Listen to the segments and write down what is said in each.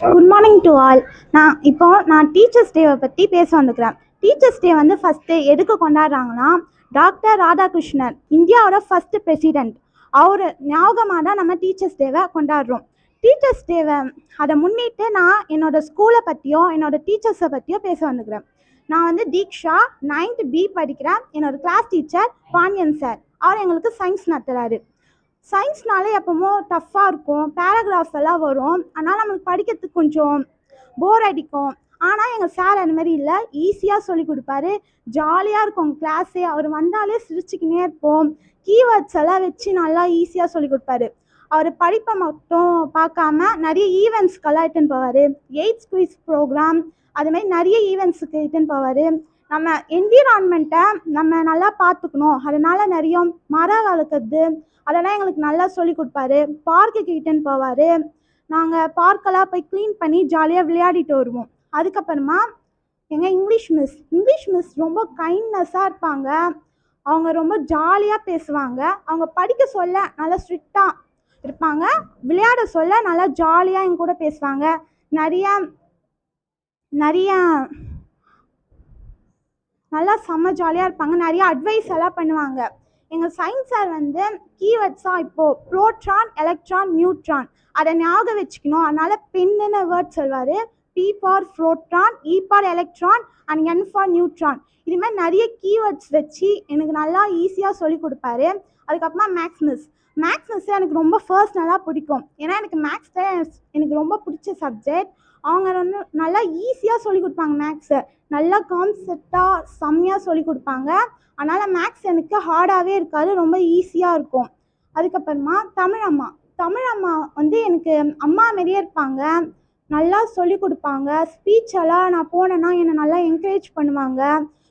Good morning to all நான் இப்போ நான் டீச்சர்ஸ் டேவை பற்றி பேச வந்துக்கிறேன். டீச்சர்ஸ் டே வந்து ஃபஸ்ட்டு எதுக்கு கொண்டாடுறாங்கன்னா டாக்டர் ராதாகிருஷ்ணன் இந்தியாவோட ஃபஸ்ட்டு பிரசிடெண்ட் அவர் ஞாபகமாக தான் நம்ம டீச்சர்ஸ் டேவை கொண்டாடுறோம். டீச்சர்ஸ் டேவை அதை முன்னிட்டு நான் என்னோடய ஸ்கூலை பற்றியோ என்னோடய டீச்சர்ஸை பற்றியோ பேச வந்துக்கிறேன். நான் வந்து தீக்ஷா நைன்த் பி படிக்கிறேன். என்னோட கிளாஸ் டீச்சர் பாண்டியன் சார் அவர் எங்களுக்கு சயின்ஸ் நடத்துகிறாரு சயின்ஸ்னாலே எப்பவுமோ டஃப்பாக இருக்கும். பேராகிராஃப்ஸ் எல்லாம் வரும். அதனால் நம்மளுக்கு படிக்கிறதுக்கு கொஞ்சம் போர் அடிக்கும். ஆனால் எங்கள் சார் அந்த மாதிரி இல்லை. ஈஸியாக சொல்லி கொடுப்பாரு. ஜாலியாக இருக்கும் கிளாஸே அவர் வந்தாலே சிரிச்சுக்கினே இருப்போம். கீவேர்ட்ஸ் எல்லாம் வச்சு நல்லா ஈஸியாக சொல்லி கொடுப்பாரு. அவர் படிப்பை மட்டும் பார்க்காம நிறைய ஈவெண்ட்ஸ்க்கெல்லாம் இட்டுன்னு போவார் எயிட்ஸ் குயிஸ் ப்ரோக்ராம் அதுமாரி நிறைய ஈவெண்ட்ஸுக்கு இட்டுன்னு போவார் நம்ம என்விரான்மெண்ட்டை நம்ம நல்லா பார்த்துக்கணும். அதனால் நிறைய மரம் வளர்க்குறது அதெல்லாம் எங்களுக்கு நல்லா சொல்லி கொடுப்பாரு. பார்க்குக்கு இட்டுன்னு போவார். நாங்கள் பார்க்கெல்லாம் போய் க்ளீன் பண்ணி ஜாலியாக விளையாடிட்டு வருவோம். அதுக்கப்புறமா எங்கள் இங்கிலீஷ் மிஸ் இங்கிலீஷ் மிஸ் ரொம்ப கைண்ட்னஸ்ஸாக இருப்பாங்க. அவங்க ரொம்ப ஜாலியாக பேசுவாங்க. அவங்க படிக்க சொல்ல நல்லா ஸ்ட்ரிக்டாக இருப்பாங்க. விளையாட சொல்ல நல்லா ஜாலியாக எங்க கூட பேசுவாங்க. நிறைய நிறையா நல்லா செம்ம ஜாலியாக இருப்பாங்க. நிறைய அட்வைஸ் எல்லாம் பண்ணுவாங்க. எங்கள் சயின்ஸ் சார் வந்து கீவேர்ட்ஸாக இப்போது ப்ரோட்ரான் எலக்ட்ரான் நியூட்ரான் அதை ஞாபகம் வச்சுக்கணும். அதனால் பெண்ணுன்னு வேர்ட் சொல்வார் P for proton E for electron and N for neutron இது மாதிரி நிறைய கீவேர்ட்ஸ் வச்சு எனக்கு நல்லா ஈஸியாக சொல்லி கொடுப்பாரு. அதுக்கப்புறமா மேக்ஸ் மிஸ் மேக்ஸ் மிஸ் எனக்கு ரொம்ப ஃபர்ஸ்ட் நல்லா பிடிக்கும். ஏன்னா எனக்கு மேக்ஸ் தான் எனக்கு ரொம்ப பிடிச்ச சப்ஜெக்ட் அவங்க வந்து நல்லா ஈஸியாக சொல்லி கொடுப்பாங்க மேக்ஸை நல்லா கான்செப்டாக செம்மையாக சொல்லி கொடுப்பாங்க. அதனால் மேக்ஸ் எனக்கு ஹார்டாகவே இருக்காது ரொம்ப ஈஸியாக இருக்கும். அதுக்கப்புறமா தமிழ் அம்மா தமிழ் அம்மா வந்து எனக்கு அம்மா மாரியே இருப்பாங்க. நல்லா சொல்லி கொடுப்பாங்க. ஸ்பீச்செல்லாம் நான் போனேன்னா என்னை நல்லா என்கரேஜ் பண்ணுவாங்க.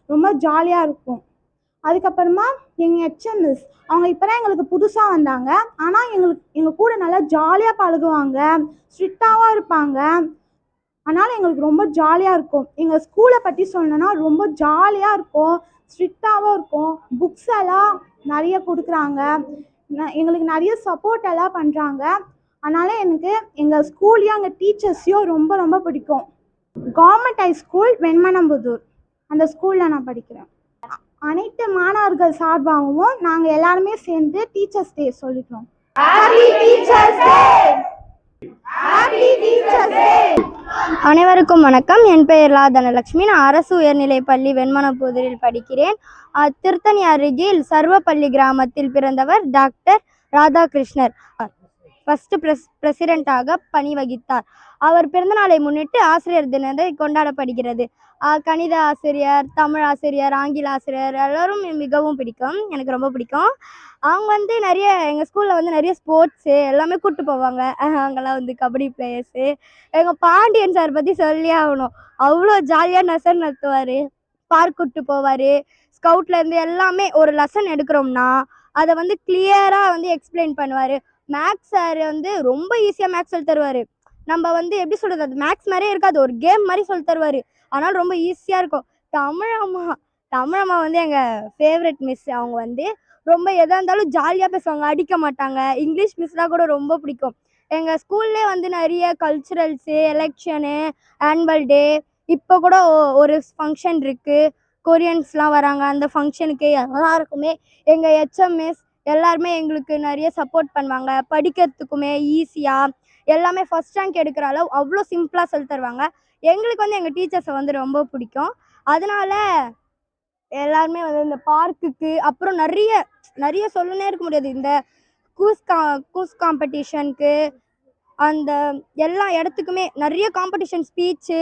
ரொம்ப ஜாலியாக இருக்கும். அதுக்கப்புறமா எங்கள் ஹெச்எம் மிஸ் அவங்க இப்போ தான் எங்களுக்கு புதுசாக வந்தாங்க. ஆனால் எங்களுக்கு எங்கள் கூட நல்லா ஜாலியாக பழகுவாங்க. ஸ்ட்ரிக்டாகவும் இருப்பாங்க. அதனால் எங்களுக்கு ரொம்ப ஜாலியாக இருக்கும். எங்கள் ஸ்கூலை பற்றி சொல்லணுன்னா ரொம்ப ஜாலியாக இருக்கும். ஸ்ட்ரிக்டாகவும் இருக்கும். புக்ஸ் எல்லாம் நிறைய கொடுக்குறாங்க. எங்களுக்கு நிறைய சப்போர்ட் எல்லாம் பண்ணுறாங்க அதனால் எனக்கு எங்கள் ஸ்கூல்லையும் அங்கே டீச்சர்ஸையும் ரொம்ப ரொம்ப பிடிக்கும். கவர்மெண்ட் ஹை ஸ்கூல் வெண்மனம்புதூர் அந்த ஸ்கூலில் நான் படிக்கிறேன். அனைத்து மாணவர்கள் சார்பாகவும் நாங்கள் எல்லாருமே சேர்ந்து டீச்சர்ஸ் டே சொல்லிக்கிறோம். Happy teachers Day! Happy Teachers Day! அனைவருக்கும் வணக்கம். என் பெயர் லா தனலட்சுமி. நான் அரசு உயர்நிலைப் பள்ளி வெண்மனப்புதூரில் படிக்கிறேன். திருத்தணி அருகில் சர்வப்பள்ளி கிராமத்தில் பிறந்தவர் டாக்டர் ராதாகிருஷ்ணர். ஃபர்ஸ்ட் பிரஸ் பிரசிடெண்ட்டாக பணி வகித்தார் அவர் பிறந்தநாளை முன்னிட்டு ஆசிரியர் தினத்தை கொண்டாடப்படுகிறது. கணித ஆசிரியர் தமிழ் ஆசிரியர் ஆங்கில ஆசிரியர் எல்லோரும் மிகவும் பிடிக்கும். எனக்கு ரொம்ப பிடிக்கும். அவங்க வந்து நிறைய எங்கள் ஸ்கூலில் வந்து நிறைய ஸ்போர்ட்ஸு எல்லாமே கூப்பிட்டு போவாங்க. அங்கெல்லாம் வந்து கபடி பிளேயர்ஸு எங்கள் பாண்டியன் சார் பற்றி சொல்லி ஆகணும். அவ்வளோ ஜாலியாக நெசன் நடத்துவார் பார்க் கூப்பிட்டு போவார். ஸ்கவுட்லேருந்து எல்லாமே ஒரு லெசன் எடுக்கிறோம்னா அதை வந்து கிளியராக வந்து எக்ஸ்பிளைன் பண்ணுவார். மேக்ஸ் சார் வந்து ரொம்ப ஈஸியாக மேக்ஸ் சொல்லி தருவார். நம்ம வந்து எப்படி சொல்கிறது அது மேக்ஸ் மாதிரியே இருக்காது. ஒரு கேம் மாதிரி சொல்லி தருவார். ஆனால் ரொம்ப ஈஸியாக இருக்கும். தமிழம்மா தமிழம்மா வந்து எங்கள் ஃபேவரட் மிஸ் அவங்க வந்து ரொம்ப எதாக இருந்தாலும் ஜாலியாக பேசுவாங்க. அடிக்க மாட்டாங்க. இங்கிலீஷ் மிஸ்னால் கூட ரொம்ப பிடிக்கும். எங்கள் ஸ்கூல்லே வந்து நிறைய கல்ச்சுரல்ஸு எலெக்ஷனு ஆனுவல் டே இப்போ கூட ஒரு ஃபங்க்ஷன் இருக்குது கொரியன்ஸ்லாம் வராங்க. அந்த ஃபங்க்ஷனுக்கு எல்லாருக்குமே எங்கள் ஹெச்எம்எஸ் எல்லாருமே எங்களுக்கு நிறைய சப்போர்ட் பண்ணுவாங்க. படிக்கிறதுக்குமே ஈஸியாக எல்லாமே ஃபஸ்ட் ரேங்க் எடுக்கிற அளவு அவ்வளோ சிம்பிளாக சொல்லி தருவாங்க. எங்களுக்கு வந்து எங்கள் டீச்சர்ஸை வந்து ரொம்ப பிடிக்கும். அதனால எல்லாருமே வந்து இந்த பார்க்குக்கு அப்புறம் நிறைய நிறைய சொல்லனே இருக்க முடியாது. இந்த கூஸ் கா கூஸ் காம்படிஷனுக்கு அந்த எல்லா இடத்துக்குமே நிறைய காம்படிஷன் ஸ்பீச்சு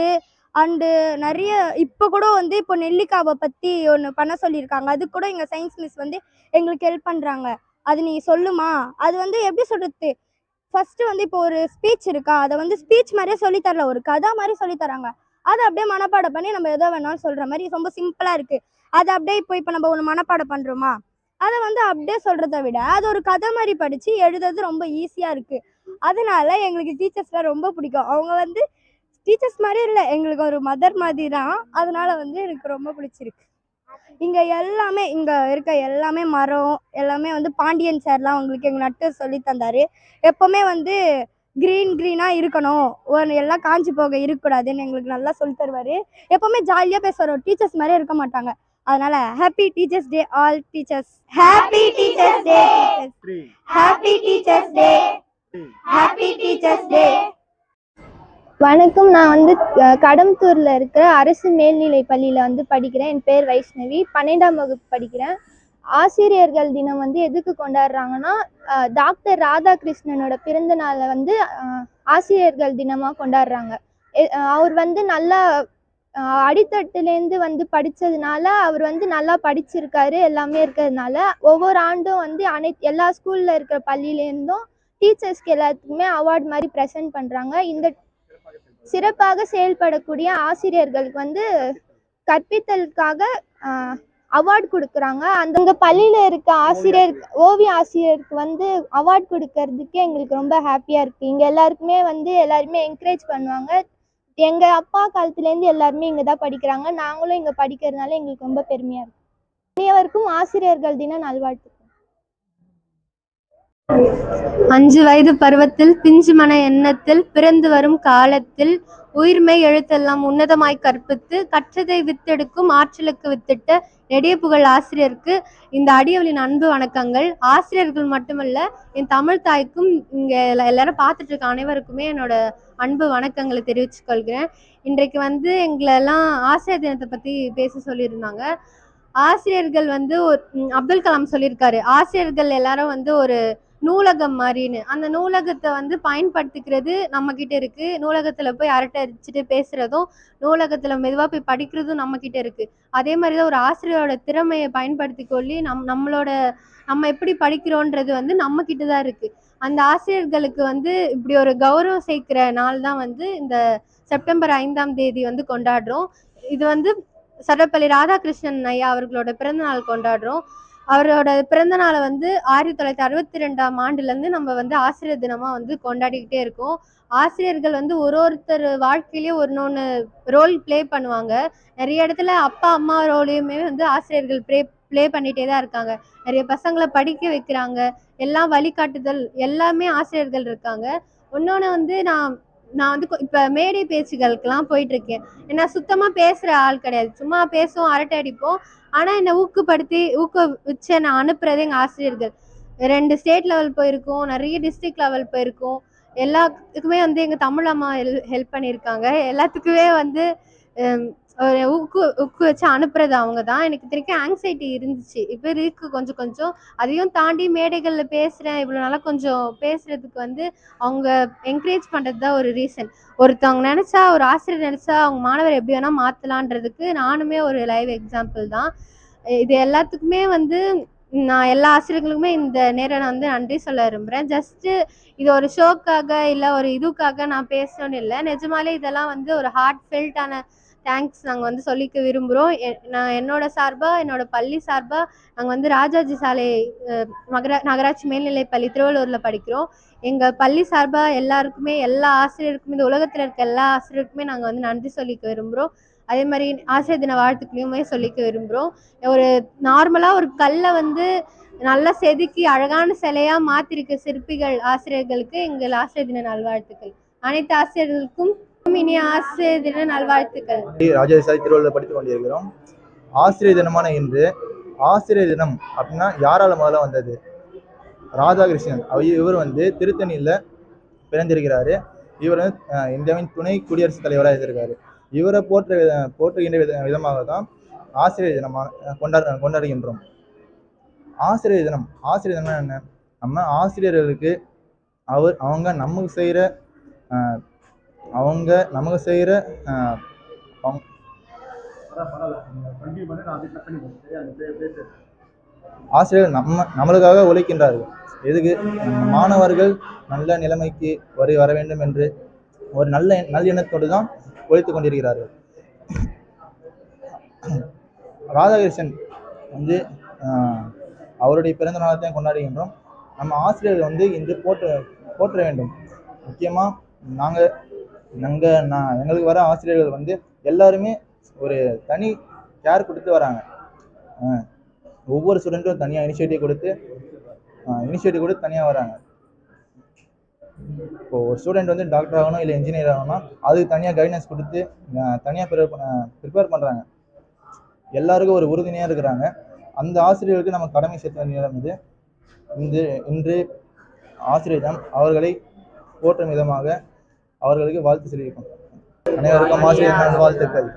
அண்டு நிறைய இப்போ கூட வந்து இப்போ நெல்லிக்காவை பற்றி ஒன்று பண்ண சொல்லியிருக்காங்க. அது கூட எங்கள் சயின்ஸ் மிஸ் வந்து எங்களுக்கு ஹெல்ப் பண்ணுறாங்க அது நீ சொல்லுமா? அது வந்து எப்படி சொல்கிறது ஃபஸ்ட்டு வந்து இப்போ ஒரு ஸ்பீச் இருக்கா? அதை வந்து ஸ்பீச் மாதிரியே சொல்லி தரல. ஒரு கதை மாதிரி சொல்லி தராங்க. அதை அப்படியே மனப்பாடம் பண்ணி நம்ம எதோ வேணாலும் சொல்கிற மாதிரி ரொம்ப சிம்பிளாக இருக்குது அதை அப்படியே இப்போ இப்போ நம்ம ஒன்று மனப்பாடம் பண்ணுறோமா அதை வந்து அப்படியே சொல்கிறத விட அது ஒரு கதை மாதிரி படித்து எழுதுறது ரொம்ப ஈஸியாக இருக்குது அதனால எங்களுக்கு டீச்சர்ஸ்லாம் ரொம்ப பிடிக்கும். அவங்க வந்து டீச்சர்ஸ் மாதிரி இல்லை. எங்களுக்கு ஒரு மதர் மாதிரி தான் அதனால வந்து எனக்கு ரொம்ப பிடிச்சிருக்கு. இங்கே எல்லாமே இங்கே இருக்க எல்லாமே மரம் எல்லாமே வந்து பாண்டியன் சார்லாம் உங்களுக்கு எங்கள் நட்டு சொல்லி தந்தார். எப்போவுமே வந்து க்ரீன் க்ரீனாக இருக்கணும். ஒரு எல்லாம் காஞ்சி போக இருக்கக்கூடாதுன்னு எங்களுக்கு நல்லா சொல்லி தருவார். எப்போவுமே ஜாலியாக பேசுவார். டீச்சர்ஸ் மாதிரியே இருக்க மாட்டாங்க. அதனால happy teachers day all teachers happy teachers day happy teachers day happy teachers day வணக்கம். நான் வந்து அஹ், இருக்கிற அரசு மேல்நிலை பள்ளியில் வந்து படிக்கிறேன். என் பேர் வைஷ்ணவி. பன்னெண்டாம் வகுப்பு படிக்கிறேன். ஆசிரியர்கள் தினம் வந்து எதுக்கு கொண்டாடுறாங்கன்னா டாக்டர் ராதாகிருஷ்ணனோட பிறந்த நாளை வந்து ஆசிரியர்கள் தினமாக கொண்டாடுறாங்க. எ- அவர் வந்து நல்லா அடித்தட்டுலேருந்து வந்து படித்ததுனால அவர் வந்து நல்லா படிச்சிருக்காரு. எல்லாமே இருக்கிறதுனால ஒவ்வொரு ஆண்டும் வந்து அனைத்து எல்லா ஸ்கூலில் இருக்கிற பள்ளியிலேருந்தும் டீச்சர்ஸ்க்கு எல்லாத்துக்குமே அவார்ட் மாதிரி ப்ரெசென்ட் பண்ணுறாங்க இந்த சிறப்பாக செயல்படக்கூடிய ஆசிரியர்களுக்கு வந்து கற்பித்தலுக்காக அவார்ட் கொடுக்குறாங்க. அந்த பள்ளியில் இருக்க ஆசிரியர் ஓவிய ஆசிரியருக்கு வந்து அவார்ட் கொடுக்கறதுக்கே எங்களுக்கு ரொம்ப ஹாப்பியாக இருக்குது இங்கே எல்லாருக்குமே வந்து எல்லாருமே என்கரேஜ் பண்ணுவாங்க. எங்கள் அப்பா காலத்துலேருந்து எல்லாருமே இங்கே தான் படிக்கிறாங்க. நாங்களும் இங்கே படிக்கிறதுனால எங்களுக்கு ரொம்ப பெருமையாக இருக்குது அனைவருக்கும் ஆசிரியர்கள் தின நல்வாழ்த்து அஞ்சு வயது பருவத்தில் பிஞ்சு மன எண்ணத்தில் பிறந்து வரும் காலத்தில் உயிர்மை எழுத்தெல்லாம் உன்னதமாய் கற்பித்து கற்றதை வித்தெடுக்கும் ஆற்றலுக்கு வித்திட்ட நெடிய புகழ் ஆசிரியருக்கு இந்த அடியவளின் அன்பு வணக்கங்கள். ஆசிரியர்கள் மட்டுமல்ல என் தமிழ் தாய்க்கும் இங்க எல்லாரும் பார்த்துட்டு இருக்க அனைவருக்குமே என்னோட அன்பு வணக்கங்களை தெரிவித்துக் கொள்கிறேன். இன்றைக்கு வந்து எங்களை எல்லாம் ஆசிரியர் தினத்தை பத்தி பேச சொல்லியிருந்தாங்க. ஆசிரியர்கள் வந்து ஒரு அப்துல் கலாம் சொல்லியிருக்காரு. ஆசிரியர்கள் எல்லாரும் வந்து ஒரு நூலகம் மாதிரின்னு அந்த நூலகத்தை வந்து பயன்படுத்திக்கிறது நம்ம கிட்ட இருக்கு. நூலகத்துல போய் அரட்டை அடிச்சுட்டு பேசுறதும் நூலகத்துல மெதுவா போய் படிக்கிறதும் நம்ம கிட்ட இருக்கு. அதே மாதிரிதான் ஒரு ஆசிரியரோட திறமையை பயன்படுத்தி கொள்ளி நம் நம்மளோட நம்ம எப்படி படிக்கிறோன்றது வந்து நம்ம கிட்ட தான் இருக்கு. அந்த ஆசிரியர்களுக்கு வந்து இப்படி ஒரு கௌரவம் சேர்க்கிற நாள் தான் வந்து இந்த செப்டம்பர் ஐந்தாம் தேதி வந்து கொண்டாடுறோம். இது வந்து சர்வப்பள்ளி ராதாகிருஷ்ணன் ஐயா அவர்களோட பிறந்த நாள் கொண்டாடுறோம். அவரோட பிறந்த நாளை வந்து ஆயிரத்தி தொள்ளாயிரத்தி அறுபத்தி ரெண்டாம் ஆண்டுல இருந்து நம்ம வந்து ஆசிரியர் தினமா வந்து கொண்டாடிக்கிட்டே இருக்கோம். ஆசிரியர்கள் வந்து ஒரு ஒருத்தர் வாழ்க்கையிலேயே ஒன்று ரோல் ப்ளே பண்ணுவாங்க. நிறைய இடத்துல அப்பா அம்மா ரோலையுமே வந்து ஆசிரியர்கள் ப்ளே ப்ளே பண்ணிட்டே தான் இருக்காங்க. நிறைய பசங்களை படிக்க வைக்கிறாங்க. எல்லாம் வழிகாட்டுதல் எல்லாமே ஆசிரியர்கள் இருக்காங்க. இன்னொன்று வந்து நான் நான் வந்து இப்போ இப்ப மேடை பேச்சுகளுக்கெல்லாம் போயிட்டு இருக்கேன் ஏன்னா சுத்தமா பேசுற ஆள் கிடையாது. சும்மா பேசுவோம் அரட்டை அடிப்போம். ஆனா என்னை ஊக்கப்படுத்தி ஊக்குவிச்சு நான் அனுப்புறது எங்க ஆசிரியர்கள். ரெண்டு ஸ்டேட் லெவல் போயிருக்கோம் நிறைய டிஸ்ட்ரிக்ட் லெவல் போயிருக்கோம். எல்லாத்துக்குமே வந்து எங்க தமிழ் அம்மா ஹெல்ப் பண்ணியிருக்காங்க. எல்லாத்துக்குமே வந்து ஊக்கு ஊக்கு வச்சு அனுப்புறது அவங்க தான் எனக்கு திருக்க ஆங்ஸைட்டி இருந்துச்சு. இப்போ இருக்கு. கொஞ்சம் கொஞ்சம். அதையும் தாண்டி மேடைகளில் பேசுகிறேன் இவ்வளோ நாளாக கொஞ்சம் பேசுறதுக்கு வந்து அவங்க என்கரேஜ் பண்ணுறது தான் ஒரு ரீசன் ஒருத்தவங்க நினச்சா ஒரு ஆசிரியர் நினச்சா அவங்க மாணவர் எப்படி வேணால் மாற்றலான்றதுக்கு நானுமே ஒரு லைவ் எக்ஸாம்பிள் தான். இது எல்லாத்துக்குமே வந்து நான் எல்லா ஆசிரியர்களுக்குமே இந்த நேரம் நான் வந்து நன்றி சொல்ல விரும்புகிறேன் ஜஸ்ட்டு இது ஒரு ஷோக்காக இல்லை ஒரு இதுக்காக நான் பேசணும்னு இல்லை. நிஜமாலே இதெல்லாம் வந்து ஒரு ஹார்ட் ஃபெல்ட்டான தேங்க்ஸ் நாங்கள் வந்து சொல்லிக்க விரும்புகிறோம் நான் என்னோட சார்பாக என்னோட பள்ளி சார்பாக நாங்கள் வந்து ராஜாஜி சாலை மகரா நகராட்சி மேல்நிலை பள்ளி திருவள்ளூரில் படிக்கிறோம். எங்கள் பள்ளி சார்பாக எல்லாருக்குமே எல்லா ஆசிரியருக்குமே இந்த உலகத்தில் இருக்க எல்லா ஆசிரியருக்குமே நாங்கள் வந்து நன்றி சொல்லிக்க விரும்புகிறோம் அதே மாதிரி ஆசிரியர் தின வாழ்த்துக்களையுமே சொல்லிக்க விரும்புகிறோம் ஒரு நார்மலாக ஒரு கல்லை வந்து நல்லா செதுக்கி அழகான சிலையாக மாற்றிருக்க சிற்பிகள் ஆசிரியர்களுக்கு எங்கள் ஆசிரியர் தின நல்வாழ்த்துக்கள். அனைத்து ஆசிரியர்களுக்கும் இனிய ஆசிரியர் தின நல்வாழ்த்துக்கள். ராஜேசாய் திருவள்ளுவர் படித்துக் கொண்டிருக்கிறோம். ஆசிரியர் தினமான இன்று ஆசிரியர் தினம் அப்படின்னா யாரால முதல்ல வந்தது? ராதாகிருஷ்ணன். அவ இவர் வந்து திருத்தணியில் பிறந்திருக்கிறாரு. இவர் வந்து இந்தியாவின் துணை குடியரசுத் தலைவராக இருந்திருக்காரு. இவரை போற்ற வித- போற்றுகின்ற வித விதமாக தான் ஆசிரியர் தினமாக கொண்டாட கொண்டாடுகின்றோம். ஆசிரியர் தினம் ஆசிரியர் தினம் என்ன? நம்ம ஆசிரியர்களுக்கு அவர் அவங்க நமக்கு செய்கிற அவங்க நமக்கு செய்கிற ஆசிரியர் நம்ம நம்மளுக்காக உழைக்கின்றார்கள். எதுக்கு? மாணவர்கள் நல்ல நிலைமைக்கு வரி வர வேண்டும் என்று ஒரு நல்ல நல்ல எண்ணத்தோடு தான் உழைத்து கொண்டிருக்கிறார்கள். ராதாகிருஷ்ணன் வந்து அவருடைய பிறந்த நாளை தான் கொண்டாடுகின்றோம். நம்ம ஆசிரியர்கள் வந்து இன்று போற்ற போற்ற வேண்டும். முக்கியமாக நாங்கள் நாங்கள் நான் எங்களுக்கு வர ஆசிரியர்கள் வந்து எல்லாருமே ஒரு தனி கேர் கொடுத்து வராங்க. ஒவ்வொரு ஸ்டூடெண்ட்டும் தனியாக இனிஷியேட்டிவ் கொடுத்து இனிஷியேட்டிவ் கொடுத்து தனியாக வராங்க. இப்போ ஒரு ஸ்டூடெண்ட் வந்து டாக்டர் ஆகணும் இல்லை இன்ஜினியர் ஆகணும்னா அதுக்கு தனியாக கைடன்ஸ் கொடுத்து தனியாக ப்ரிப்பேர் பண்ண ப்ரிப்பேர் பண்ணுறாங்க எல்லாருக்கும் ஒரு உறுதுணையாக இருக்கிறாங்க. அந்த ஆசிரியர்களுக்கு நம்ம கடமை சேர்த்த நேரம் இது. இன்று இன்று ஆசிரியர் அவர்களை போற்றும் விதமாக அவர்களுக்கு வாழ்த்து தெரிவிக்கும். அனைவருக்கும் ஆசிரியர் தின வாழ்த்துக்கள்.